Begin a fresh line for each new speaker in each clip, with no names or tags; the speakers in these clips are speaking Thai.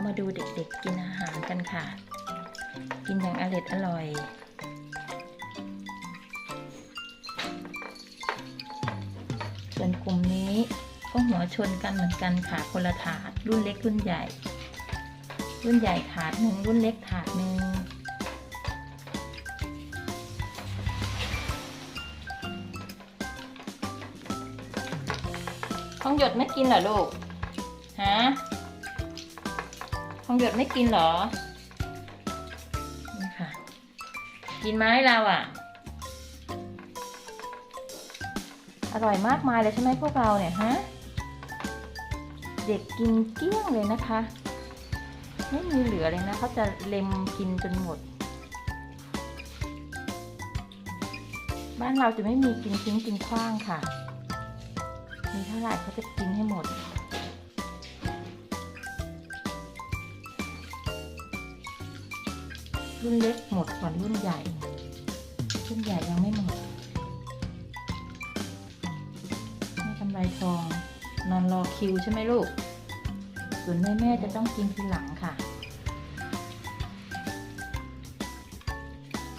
เรามาดูเด็กๆกินอาหารกันค่ะ กินอย่างอร่อยอร่อย ส่วนกลุ่มนี้ก็หัวชนกันเหมือนกันค่ะคนละถาดรุ่นเล็กรุ่นใหญ่ รุ่นใหญ่ถาดหนึ่งรุ่นเล็กถาดหนึ่งทองหยดไม่กินเหรอลูก ฮะ องหยดไม่กินเหรอนี่ค่ะ กินไหมเราอะ อร่อยมากมายเลยใช่ไหมพวกเราเนี่ยฮะ เด็กกินเกลี้ยงเลยนะคะ ไม่มีเหลือเลยนะเขาจะเล็มกินจนหมด บ้านเราจะไม่มีกินทิ้งกินขว้างค่ะ มีเท่าไหร่เขาจะกินให้หมด รุ่นเล็กหมดก่อนรุ่นใหญ่ รุ่นใหญ่ยังไม่หมดไม่กำไรทอง นอนรอคิวใช่ไหมลูก ส่วนแม่แม่ๆจะต้องกินทีหลังค่ะ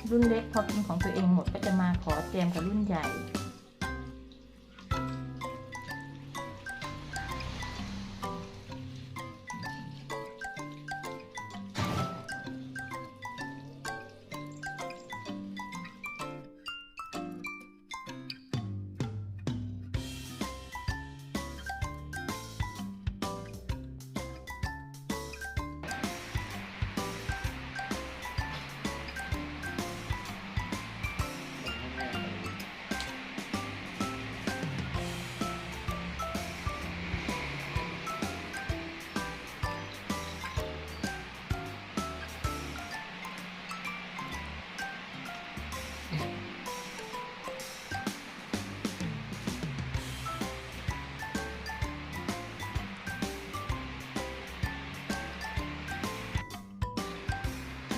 รุ่นเล็กพอกินของตัวเองหมดก็จะมาขอเตรียมกับรุ่นใหญ่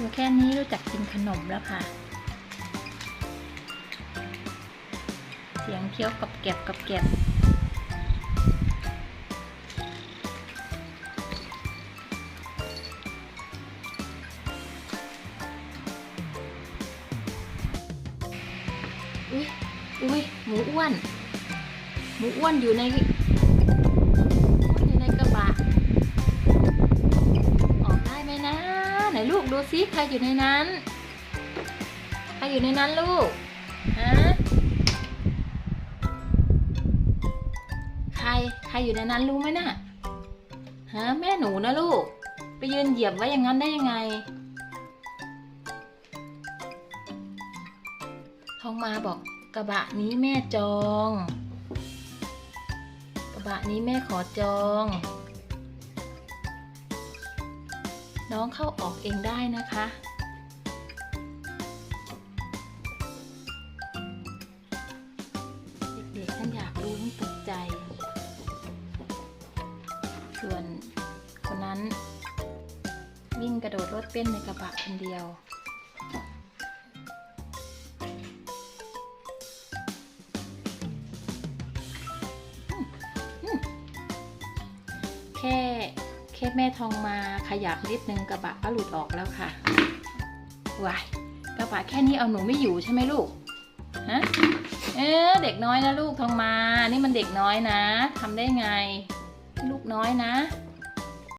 ตัวแค่นี้รู้จักกินขนมแล้วค่ะ เสียงเคี้ยวกับเก็บกับเก็บอุ้ยอุ้ยหมูอ้วน หมูอ้วนอยู่ใน ซิใครอยู่ในนั้น ใครอยู่ในนั้นลูกฮะใครใครอยู่ในนั้นรู้ไหมน่ะฮะแม่หนูนะลูก ไปยืนเหยียบไว้อย่างนั้นได้ยังไงทองมาบอกกระบะนี้แม่จอง กระบะนี้แม่ขอจอง น้องเข้าออกเองได้นะคะ เด็กๆท่านอยากรู้ท่านตกใจ ส่วนคนนั้น วิ่งกระโดดรถเต้นในกระบะคนเดียวแค่ ค่แม่ทองมาขยับนิดนึงกระบะก็หลุดออกแล้วค่ะวายกระบะแค่นี้เอาหนูไม่อยู่ใช่ไหมลูกฮะเออเด็กน้อยนะลูกทองมา นี่มันเด็กน้อยนะทำได้ไง ลูกน้อยนะ